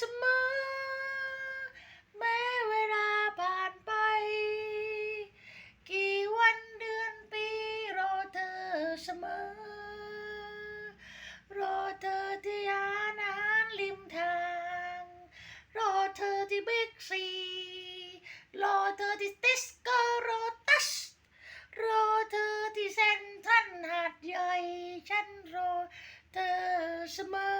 เสมอ แม้เวลาผ่านไป กี่วันเดือนปีรอเธอเสมอ รอเธอที่ร้านอาหารริมทาง รอเธอที่บิ๊กซี รอเธอที่ติสโกโรตัส รอเธอที่เซ็นทรัลหาดใหญ่ ฉันรอเธอเสมอ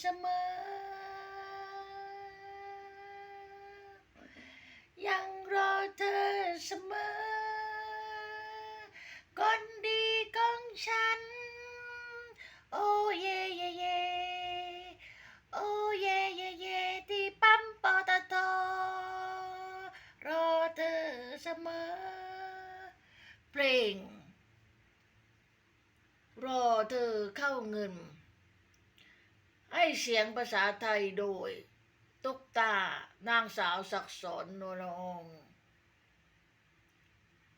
เสมอ ยังรอเธอเสมอ คนดีของฉัน โอ้เย่เย่เย่โอ้เย่เย่เย่ที่ปั๊มปอตทรอเธอเสมอเพลงรอเธอเข้าเงิน ให้เสียงภาษาไทยโดย ตุ๊กตานางสาวศักดิ์สอนนวลอง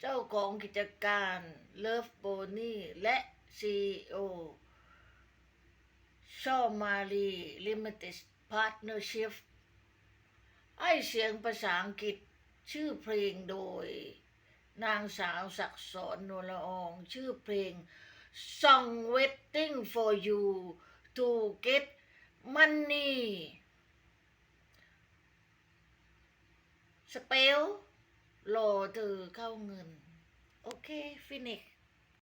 เจ้าของกิจการเลิฟโ o นี่และซีโอชอมารีลิมิเต็ดพาร์ทเนอร์ชิพให้เสียงภาษาอังกฤษชื่อเพลงโดย นางสาวศักดิ์สอนนวลออง ชื่อเพลง Song Waiting for You to Get มันนี่สเปลรอเธอเข้าเงิน โอเค ฟินิช